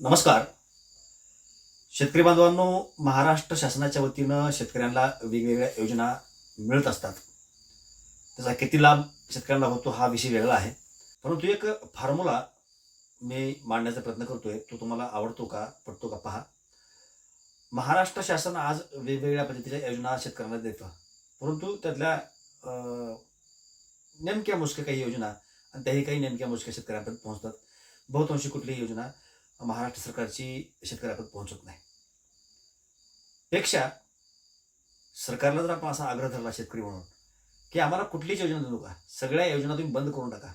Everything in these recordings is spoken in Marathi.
नमस्कार. शेतकरी बांधवांनो महाराष्ट्र शासनाच्या वतीनं शेतकऱ्यांना वेगवेगळ्या योजना मिळत असतात. त्याचा किती लाभ शेतकऱ्यांना होतो हा विषय वेगळा आहे. परंतु एक फॉर्म्युला मी मांडण्याचा प्रयत्न करतोय. तो तुम्हाला आवडतो का पडतो का पहा. महाराष्ट्र शासन आज वेगवेगळ्या पद्धतीच्या योजना शेतकऱ्यांना देतं. परंतु त्यातल्या नेमक्या मुश्किल काही योजना आणि त्याही काही नेमक्या मुश्किल शेतकऱ्यांपर्यंत पोहोचतात. बहुतांशी कुठलीही योजना महाराष्ट्र सरकारची शेतकऱ्यापर्यंत पोहोचत नाही. पेक्षा सरकारला जर आपण असा आग्रह धरला शेतकरी म्हणून की आम्हाला कुठलीच योजना देऊ नका सगळ्या योजना तुम्ही बंद करून टाका.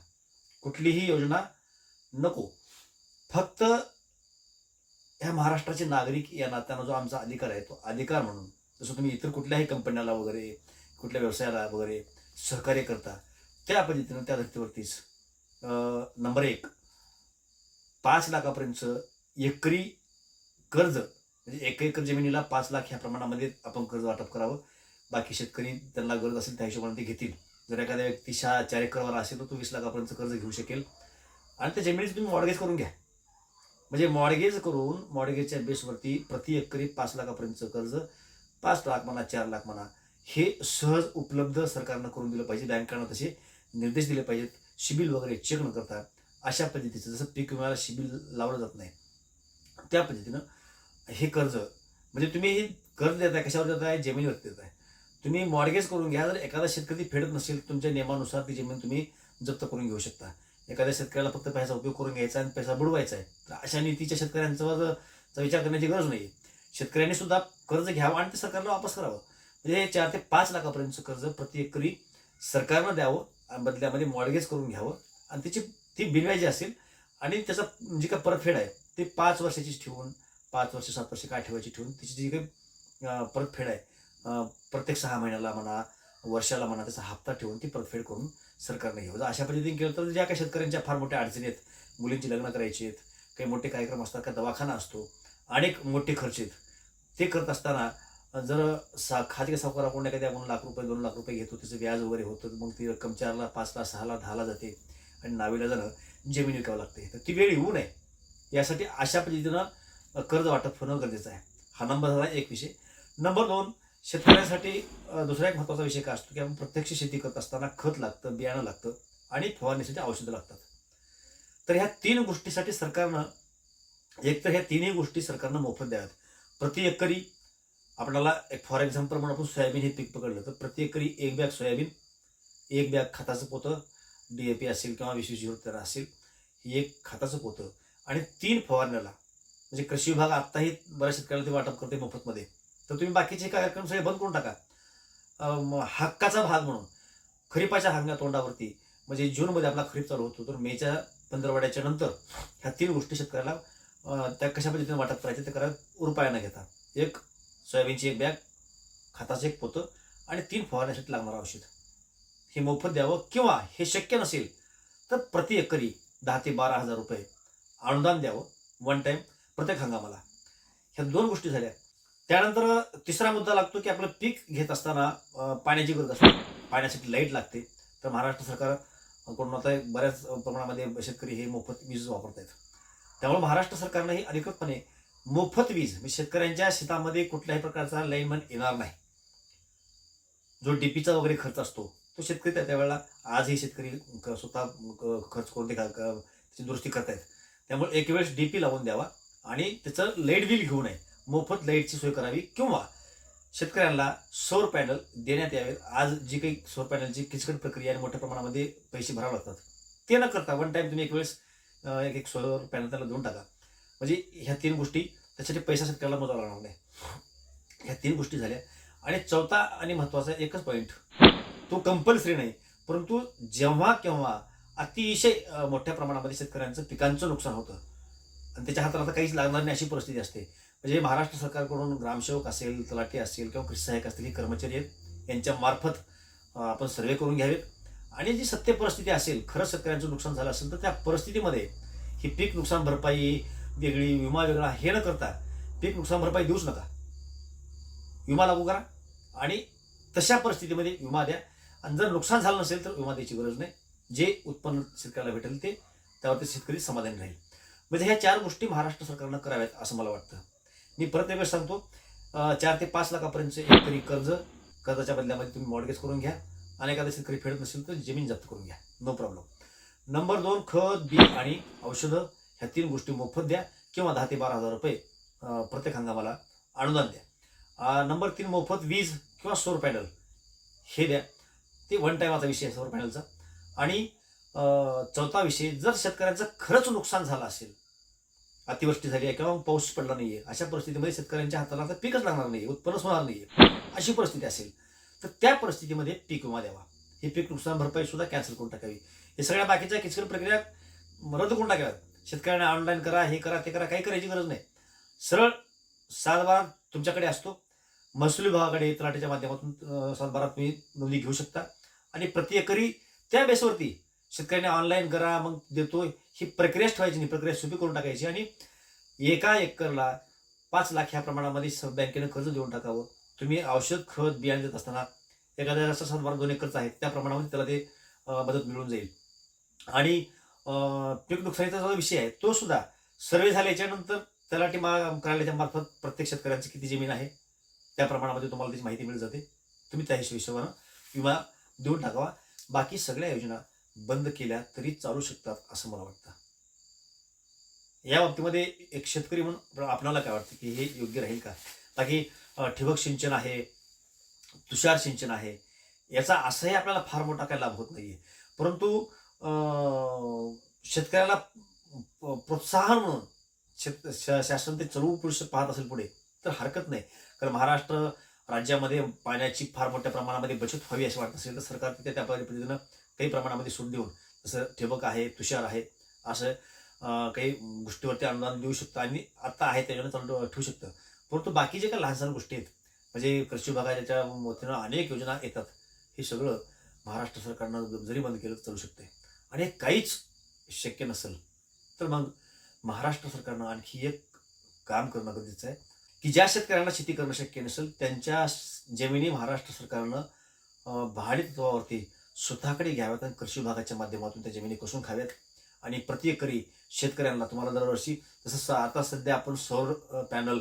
कुठलीही योजना नको. फक्त ह्या महाराष्ट्राचे नागरिक या नात्यानं जो आमचा अधिकार आहे तो अधिकार म्हणून जसं तुम्ही इतर कुठल्याही कंपन्याला वगैरे कुठल्या व्यवसायाला वगैरे सहकार्य करता त्या पद्धतीनं त्या धर्तीवरतीच अं, नंबर एक पाच लाखापर्यंतचं एकरी कर्ज म्हणजे एक एकर जमिनीला पाच लाख ह्या प्रमाणामध्ये आपण कर्ज वाटप करावं. बाकी शेतकरी त्यांना गरज असेल त्या हिशोबाने ते घेतील. जर एखाद्या व्यक्ती शा चार एकरवाला असेल तर तो वीस लाखापर्यंत कर्ज घेऊ शकेल. आणि त्या जमिनीचं तुम्ही मॉडगेज करून घ्या. म्हणजे मॉडगेज करून मॉडगेजच्या बेसवरती प्रति एकरी पाच लाखापर्यंतचं कर्ज पाच लाख म्हणा चार लाख म्हणा हे सहज उपलब्ध सरकारनं करून दिलं पाहिजे. बँकांना तसे निर्देश दिले पाहिजेत. शिबिल वगैरे चेक न करता अशा पद्धतीचं जसं पीक विम्याला शिबिल लावलं जात नाही त्या पद्धतीनं हे कर्ज म्हणजे तुम्ही हे कर्ज देताय कशावर देताय जमिनीवर देताय तुम्ही मॉडगेज करून घ्या जर एखादा शेतकरी फेडत नसेल तुमच्या नियमानुसार ती जमीन तुम्ही जप्त करून घेऊ शकता. एखाद्या शेतकऱ्याला फक्त पैसा उपयोग करून घ्यायचा आणि पैसा बुडवायचा आहे तर अशा नीतीच्या शेतकऱ्यांचा विचार करण्याची गरज नाही शेतकऱ्यांनी सुद्धा कर्ज घ्यावं आणि ते सरकारला वापस करावं. म्हणजे हे चार ते पाच लाखापर्यंतचं कर्ज प्रति एकरी सरकारनं द्यावं बदल्यामध्ये मॉडगेज करून घ्यावं आणि त्याची ती बिनव्याजी असेल आणि त्याचा जी काय परतफेड आहे ते पाच वर्षाची ठेवून पाच वर्ष सात वर्ष काय ठेवायची ठेवून त्याची जी काही परतफेड आहे प्रत्येक सहा महिन्याला म्हणा वर्षाला म्हणा त्याचा हप्ता ठेवून ती परतफेड करून सरकारने घेऊ जर अशा पद्धतीने केलं तर ज्या काही शेतकऱ्यांच्या फार मोठ्या अडचणी आहेत मुलींची लग्न करायची आहेत काही मोठे कार्यक्रम असतात का दवाखाना असतो अनेक मोठे खर्च आहेत. ते करत असताना जर सा खाजगी सावकार आपण एखाद्या आपण लाख रुपये दोन लाख रुपये घेतो त्याचं व्याज वगैरे होतं मग ती रक्कम चारला पाचला सहाला दहाला जाते. आणि नावेला जाणं जमीन विकावं लागते तर ती वेळ येऊ नये. यासाठी अशा पद्धतीनं कर्ज वाटप होणं गरजेचं आहे. हा नंबर झाला एक विषय. नंबर दोन शेतकऱ्यांसाठी दुसरा एक महत्त्वाचा विषय काय असतो की आपण प्रत्यक्ष शेती करत असताना खत लागतं बियाणं लागतं आणि फवारणीसाठी औषधं लागतात. तर ह्या तीन गोष्टीसाठी सरकारनं एक तर ह्या तिन्ही गोष्टी सरकारनं मोफत द्याव्यात. प्रति एकरी आपल्याला एक फॉर एक्झाम्पल म्हणून आपण सोयाबीन हे पीक पकडलं तर प्रति एकरी एक बॅग सोयाबीन एक बॅग खताचं पोतं डी ए पी असेल किंवा वीस असेल ही एक खताचं पोतं. आणि तीन फवारण्याला म्हणजे कृषी विभाग आत्ताही बऱ्याच शेतकऱ्याला ते वाटप करते मोफतमध्ये. तर तुम्ही बाकीचे कार्यक्रम सगळे बंद करून टाका. हक्काचा भाग म्हणून खरीपाच्या हंगा तोंडावरती म्हणजे जूनमध्ये आपला खरीप चालू होतो तर मेच्या पंधरवड्याच्या नंतर ह्या तीन गोष्टी शेतकऱ्याला त्या कशा पद्धतीने वाटप करायचे ते करा न घेता एक सोयाबीनची एक बॅग खताचं एक पोतं आणि तीन फवारण्यासाठी लागणारं औषध हे मोफत द्यावं किंवा हे शक्य नसेल तर प्रति एकरी दहा ते बारा हजार रुपये अनुदान द्यावं वन टाईम प्रत्येक हंगामाला. ह्या दोन गोष्टी झाल्या. त्यानंतर तिसरा मुद्दा लागतो की आपलं पीक घेत असताना पाण्याची गरज असते. पाण्यासाठी लाइट लागते. तर महाराष्ट्र सरकार कोण आता बऱ्याच प्रमाणामध्ये शेतकरी हे मोफत वीज वापरत आहेत त्यामुळे महाराष्ट्र सरकारनं ही अधिकृतपणे मोफत वीज म्हणजे शेतकऱ्यांच्या शेतामध्ये कुठल्याही प्रकारचा लाईनमन येणार नाही. जो डीपीचा वगैरे खर्च असतो तो शेतकरी त्या त्यावेळेला आजही शेतकरी स्वतः खर्च करून ते त्याची दुरुस्ती करतायत. त्यामुळे एक वेळेस डी पी लावून द्यावा आणि त्याचं लाइट बिल घेऊ नये. मोफत लाईटची सोय करावी किंवा शेतकऱ्यांना सौर पॅनल देण्यात यावे. आज जी काही सौर पॅनलची किचकट प्रक्रिया आणि मोठ्या प्रमाणामध्ये पैसे भरावे लागतात. ते न करता वन टाईम तुम्ही एक वेळेस एक एक सौर पॅनल त्याला देऊन टाका. म्हणजे ह्या तीन गोष्टी त्यासाठी पैसा शेतकऱ्याला मोजावा लागणार नाही. ह्या तीन गोष्टी झाल्या. आणि चौथा आणि महत्त्वाचा एकच पॉईंट तो कंपल्सरी नाही. परंतु जेव्हा केव्हा अतिशय मोठ्या प्रमाणामध्ये शेतकऱ्यांचं पिकांचं नुकसान होतं. आणि त्याच्या हातात आता काहीच लागणार नाही अशी परिस्थिती असते. म्हणजे महाराष्ट्र सरकारकडून ग्रामसेवक असेल तलाठी असेल किंवा कृषी सहाय्यक असतील हे कर्मचारी आहेत. यांच्यामार्फत आपण सर्वे करून घ्यावेत. आणि जी सत्य परिस्थिती असेल खरंच शेतकऱ्यांचं नुकसान झालं असेल तर त्या परिस्थितीमध्ये ही पीक नुकसान भरपाई वेगळी विमा वेगळा हे न करता पीक नुकसान भरपाई देऊच नका. विमा लागू करा. आणि तशा परिस्थितीमध्ये विमा द्या. आणि जर नुकसान झालं नसेल तर विमा द्यायची गरज नाही. जे उत्पन्न शेतकऱ्याला भेटेल ते त्यावरती शेतकरी समाधानी राहील. म्हणजे ह्या चार गोष्टी महाराष्ट्र सरकारनं कराव्यात असं मला वाटतं. मी परत एकच सांगतो चार ते पाच लाखापर्यंतचे एकतरी कर्ज कर्जाच्या बदल्यामध्ये तुम्ही मॉडगेज करून घ्या आणि एखादा शेतकरी फेडत नसेल तर जमीन जप्त करून घ्या. नो प्रॉब्लेम नंबर दोन खत बी आणि औषधं ह्या तीन गोष्टी मोफत द्या किंवा दहा ते बारा हजार रुपये प्रत्येक हंगामाला अनुदान द्या. नंबर तीन मोफत वीज किंवा सौर पॅनल हे द्या. ते वन टाईमाचा विषय आहे सौर पॅनलचा आणि चौथा विषय जर शेतकऱ्यांचं खरंच नुकसान झालं असेल अतिवृष्टी झाली आहे किंवा पाऊस पडला नाहीये अशा परिस्थितीमध्ये शेतकऱ्यांच्या हाताला आता पीकच लागणार नाही उत्पन्नच होणार नाहीये अशी परिस्थिती असेल तर त्या परिस्थितीमध्ये पीक विमा द्यावा. हे पीक नुकसान भरपाई सुद्धा कॅन्सल करून टाकावी. हे सगळ्या बाकीच्या किचकट प्रक्रिया रद्द करून टाकाव्यात. शेतकऱ्यांना ऑनलाईन करा हे करा ते करा काही करायची गरज नाही. सरळ सातबारा तुमच्याकडे असतो. महसूल विभागाकडे तलाठीच्या माध्यमातून सातबारा तुम्ही नोंदणी घेऊ शकता. आणि प्रति एकरी त्या बेसवरती शेतकऱ्यांनी ऑनलाईन करा मग देतो ही प्रक्रियाच ठेवायची नाही. प्रक्रिया सोपी करून टाकायची आणि एका एकरला पाच लाख ह्या प्रमाणामध्ये स- बँकेनं कर्ज देऊन टाकावं. तुम्ही औषध खत बियाणे देत असताना एखाद्या असं साधारण दोन एकरच आहेत त्या प्रमाणामध्ये त्याला ते मदत मिळून जाईल. आणि पीक नुकसानीचा जो विषय आहे तो सुद्धा सर्वे झाल्याच्यानंतर तलाठी मा कार्यालयाच्या मार्फत प्रत्येक शेतकऱ्यांची किती जमीन आहे त्या प्रमाणामध्ये तुम्हाला त्याची माहिती मिळून जाते. तुम्ही त्या हिशो- हिशोबानं विमा देऊन टाकावा. बाकी सगळ्या योजना बंद केल्या तरी चालू शकतात असं मला वाटतं. या बाबतीमध्ये एक शेतकरी म्हणून आपणाला काय वाटतं की हे योग्य राहील का? बाकी ठिबक सिंचन आहे तुषार सिंचन आहे याचा असंही आपल्याला फार मोठा काही लाभ होत नाहीये. परंतु अं, शेतकऱ्याला प्रोत्साहन म्हणून शेत शा- शासन ते चळवू पुरुष पाहत असेल पुढे तर हरकत नाही. कारण महाराष्ट्र राज्यामध्ये पाण्याची फार मोठ्या प्रमाणामध्ये बचत व्हावी अशी वाटत असेल तर सरकार तिथे त्या पद्धतीनं काही प्रमाणामध्ये सूट देऊन जसं ठिबक आहे तुषार आहे असं काही गोष्टीवरती अनुदान देऊ शकतं आणि आता आहे त्याच्यानं चालू ठेवू शकतं. परंतु बाकी जे काही लहान सहान गोष्टी आहेत म्हणजे कृषी विभागाच्या वतीनं अनेक योजना येतात हे सगळं महाराष्ट्र सरकारनं जरी बंद केलं तर चालू शकते आणि काहीच शक्य नसेल तर मग महाराष्ट्र सरकारनं आणखी एक काम करणं गरजेचं आहे. की ज्या शेतकऱ्यांना शेती करणं शक्य नसेल त्यांच्या जमिनी महाराष्ट्र सरकारनं भाडे तत्वावरती स्वतःकडे घ्याव्यात आणि कृषी विभागाच्या माध्यमातून त्या जमिनी कसून खाव्यात. आणि प्रति एकरी शेतकऱ्यांना तुम्हाला दरवर्षी जसं स- आता सध्या आपण सौर पॅनल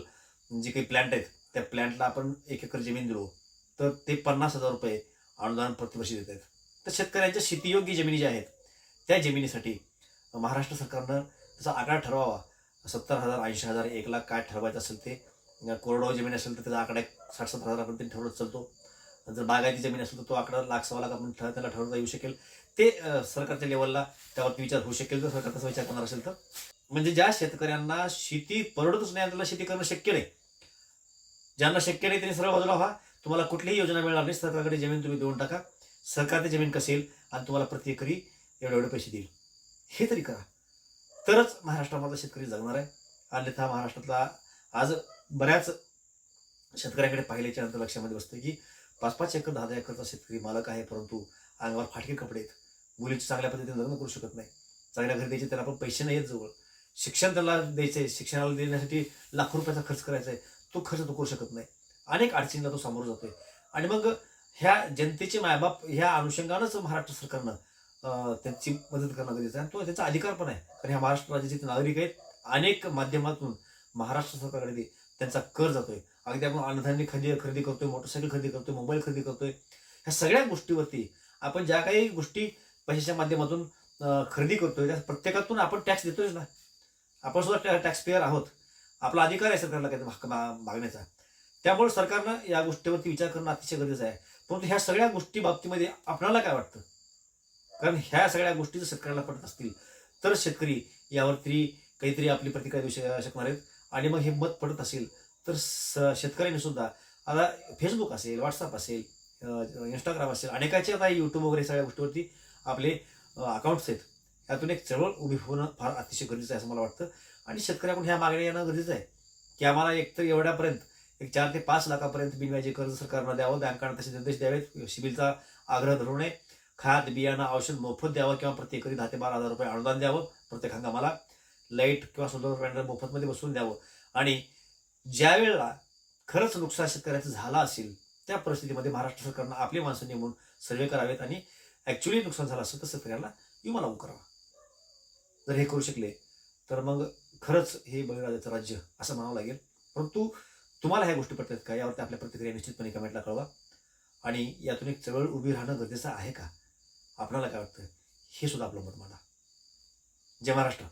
जे काही प्लॅन्ट आहेत त्या प्लॅन्टला आपण एक एकर जमीन दिलो तर ते पन्नास हजार रुपये अनुदान प्रतिवर्षी देत आहेत. तर शेतकऱ्यांच्या शेतीयोग्य जमिनी ज्या आहेत त्या जमिनीसाठी महाराष्ट्र सरकारनं त्याचा आकार ठरवावा. सत्तर हजार ऐंशी हजार एक लाख काय ठरवायचं असेल ते कोरडवाहू जमीन असेल तर त्याचा आकडा साठ सत्तर हजारापर्यंत ठरवत चालतो. जर बागायती जमीन असेल तर तो आकडा लाख सव्वा लाखापर्यंत ठर- त्याला ठरवता येऊ शकेल. ते सरकारच्या लेवलला त्यावरती विचार होऊ शकेल. जर सरकार तसा विचार करणार असेल तर. म्हणजे ज्या शेतकऱ्यांना शेती परवडतच नाही आणि त्याला शेती करणं शक्य नाही ज्यांना शक्य नाही त्यांनी सरळ बाजूला व्हा. तुम्हाला कुठलीही योजना मिळणार नाही. सरकारकडे जमीन तुम्ही देऊन टाका. सरकार ते जमीन कसेल आणि तुम्हाला प्रति एकरी एवढे एवढे पैसे देईल. हे तरी करा. तरच महाराष्ट्रामधला शेतकरी जगणार आहे. अन्यथा महाराष्ट्रातला आज बऱ्याच शेतकऱ्याकडे पाहिल्याच्या नंतर लक्षामध्ये बसतं की पाच पाच एकर दहा दहा एकरचा शेतकरी मालक आहे परंतु अंगावर फाटके कपडे आहेत. मुलीचे चांगल्या पद्धतीने लग्न करू शकत नाही. चांगल्या घरी द्यायचे त्याला आपण पैसे नाही आहेत जवळ. शिक्षण त्याला द्यायचंय शिक्षणाला देण्यासाठी लाखो रुपयाचा खर्च करायचा आहे तो खर्च तो करू शकत नाही. अनेक अडचणींना तो सामोरं जातोय. आणि मग ह्या जनतेचे मायबाप ह्या अनुषंगानंच महाराष्ट्र सरकारनं त्यांची मदत करणं गरजेचं आहे. आणि तो त्याचा अधिकार पण आहे. कारण ह्या महाराष्ट्र राज्याचे नागरिक आहेत. अनेक माध्यमातून महाराष्ट्र सरकारकडे त्यांचा कर जातोय. अगदी आपण अन्नधान्य खरेदी खरेदी करतोय मोटरसायकल खरेदी करतोय मोबाईल खरेदी करतोय. ह्या सगळ्या गोष्टीवरती आपण ज्या काही गोष्टी पैशाच्या माध्यमातून खरेदी करतोय त्या प्रत्येकातून आपण टॅक्स देतोय ना. आपण सुद्धा टॅक्स पेअर आहोत. आपला अधिकार आहे सरकारला काही मागण्याचा त्यामुळे सरकारनं या गोष्टीवरती विचार करणं अतिशय गरजेचं आहे. परंतु ह्या सगळ्या गोष्टी बाबतीमध्ये आपणाला काय वाटतं? कारण ह्या सगळ्या गोष्टी जर शेतकऱ्याला पडत असतील तर शेतकरी यावरती काहीतरी आपली प्रतिक्रिया देऊ शक- शकणार आहेत. आणि मग हे मत पडत असेल तर स- शेतकऱ्यांनी सुद्धा आता फेसबुक असेल व्हॉट्सअप असेल इंस्टाग्राम असेल अनेकाचे आता यूट्यूब वगैरे सगळ्या गोष्टीवरती आपले अकाउंट्स आहेत. यातून एक चळवळ उभी होणं फार अतिशय गरजेचं आहे असं मला वाटतं. आणि शेतकऱ्याकडून ह्या मागण्या येणं गरजेचं आहे. की आम्हाला एकतर एवढ्यापर्यंत एक चार ते पाच लाखापर्यंत बिनव्याजी कर्ज सरकारनं द्यावं बँकांना तसे निर्देश द्यावेत सिबिलचा आग्रह धरू नये. खाद बियाणं औषध मोफत द्यावं किंवा प्रत्येकरी दहा ते बारा हजार रुपये अनुदान द्यावं प्रत्येक हंगामाला. लाइट किंवा सोलर पॅनल मोफतमध्ये बसवून द्यावं. आणि ज्या वेळेला खरंच नुकसान शेतकऱ्याचं झालं असेल त्या परिस्थितीमध्ये महाराष्ट्र सरकारनं आपली माणसं नेमून सर्वे करावेत आणि ॲक्च्युली नुकसान झालं असेल तर शेतकऱ्याला विमा लागू करावा. जर हे करू शकले तर मग खरंच हे बळीराजाचं राज्य असं म्हणावं लागेल. परंतु तुम्हाला ह्या गोष्टी पडतात का? यावरती आपल्या प्रतिक्रिया निश्चितपणे कमेंटला कळवा. आणि यातून एक चळवळ उभी राहणं गरजेचं आहे का? आपल्याला काय वाटतं? हे सुद्धा आपलं मत मांडा. जय महाराष्ट्र.